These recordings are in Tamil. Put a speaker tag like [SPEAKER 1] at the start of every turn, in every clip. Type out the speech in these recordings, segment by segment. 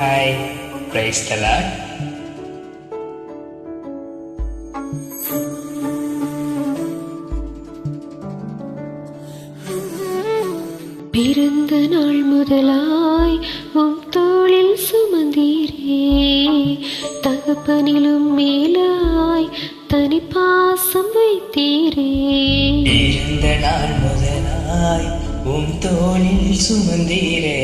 [SPEAKER 1] ஹாய் பிரைஸ் தலாட்
[SPEAKER 2] பிறந்த நாள் முதலாய் உம் தோளில் சுமந்தீரே. தகப்பனிலும் மேலாய் தனி பாசம் வைத்தீரே.
[SPEAKER 1] இருந்த நாள் முதலாய் உம் தோளில் சுமந்தீரே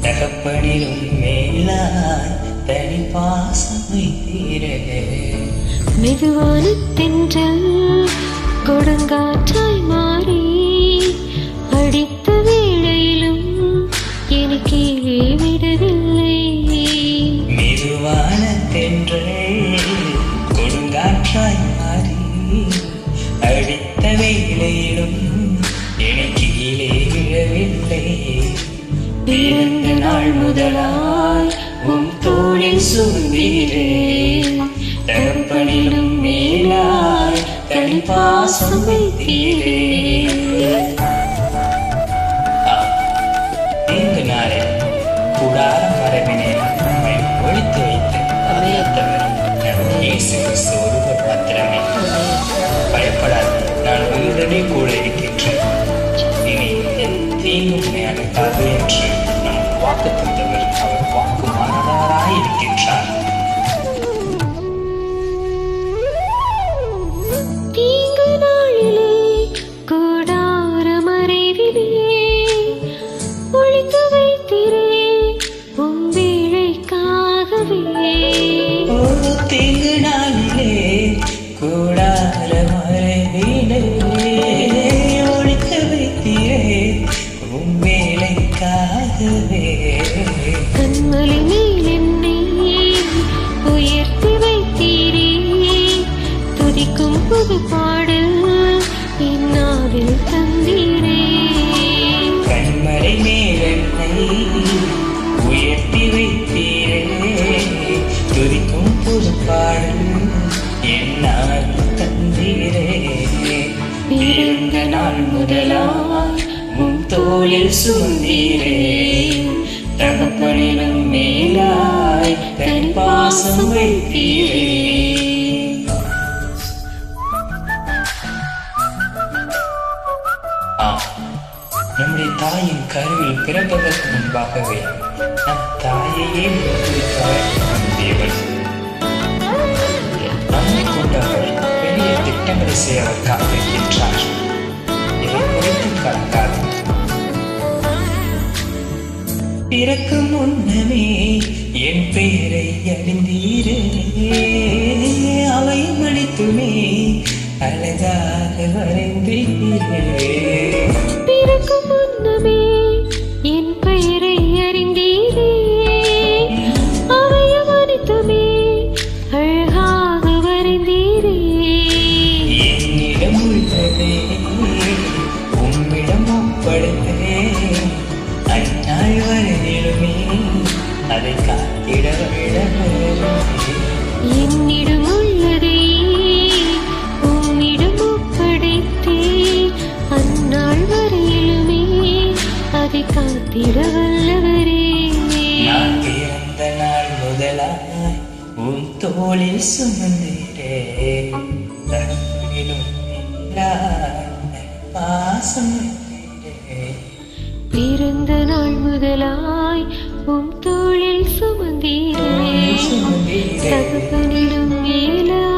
[SPEAKER 1] தகப்பனிலும் மேலாய் தனி பாசம் வைத்தீரே.
[SPEAKER 2] மெதுவான தென்றல் கொடுங்காற்றாய் மாறி அடித்த வேளையிலும் எனக்கு விடவில்லை.
[SPEAKER 1] மெதுவான தென்றல் கொடுங்காற்றாய் பிறந்த நாள் முதலாய் உம் தோழில் சுந்தீரே தகப்பனிலும் மேலாய் தனி பாசம் வைத்தீரே இந்த நாளில் கூடார மரபினை நம்மை ஒழித்து வைத்து அதையத்தவரும் நம் இயேசு ஒருவர் மாத்திரமே பயப்படாது நான் உங்களுடனே கூட இருக்கின்றேன். இனி என் தீங்கு உன்னை என்று
[SPEAKER 2] கண்மலை மேல் என்னை உயர்த்தி வைத்தீரே துதிக்கும் புது பாடல் என்னாவில் தந்தீரே.
[SPEAKER 1] கண்மறை மேலென்னை உயர்த்தி வைத்தீரே துதிக்கும் புது பாடல் என்னால் தந்தீரே. பிறந்த நாள் முதலாய் தோளில் சுமந்தீரே தகப்பனிலும் மேலாய் தன் பாசம் வைத்தீரே நம்முடைய தாயின் கருவில் பிறப்பதற்கு முன்பாகவே நம் தாயையே மறுத்துவிட்டவர் நம் தேவன் நம்மை கொண்டவர் பெரிய திட்டங்களை செய்ய அவர் காத்திருக்கின்றார் பிறக்கும் முன்னமே என் பெயரை அறிந்தீரே அவை அளித்துமே அழகாக வரைந்தீரே.
[SPEAKER 2] பிறக்கும் முன்னமே
[SPEAKER 1] காத்திட
[SPEAKER 2] வல்லவரே
[SPEAKER 1] நான் பிறந்த நாள் முதலாய் உன் தோளில் சுமந்தீரே பாசம்.
[SPEAKER 2] பிறந்த நாள் முதலாய் உம் தோளில் சுமந்தீரே தகப்பனிலும் மேலாய்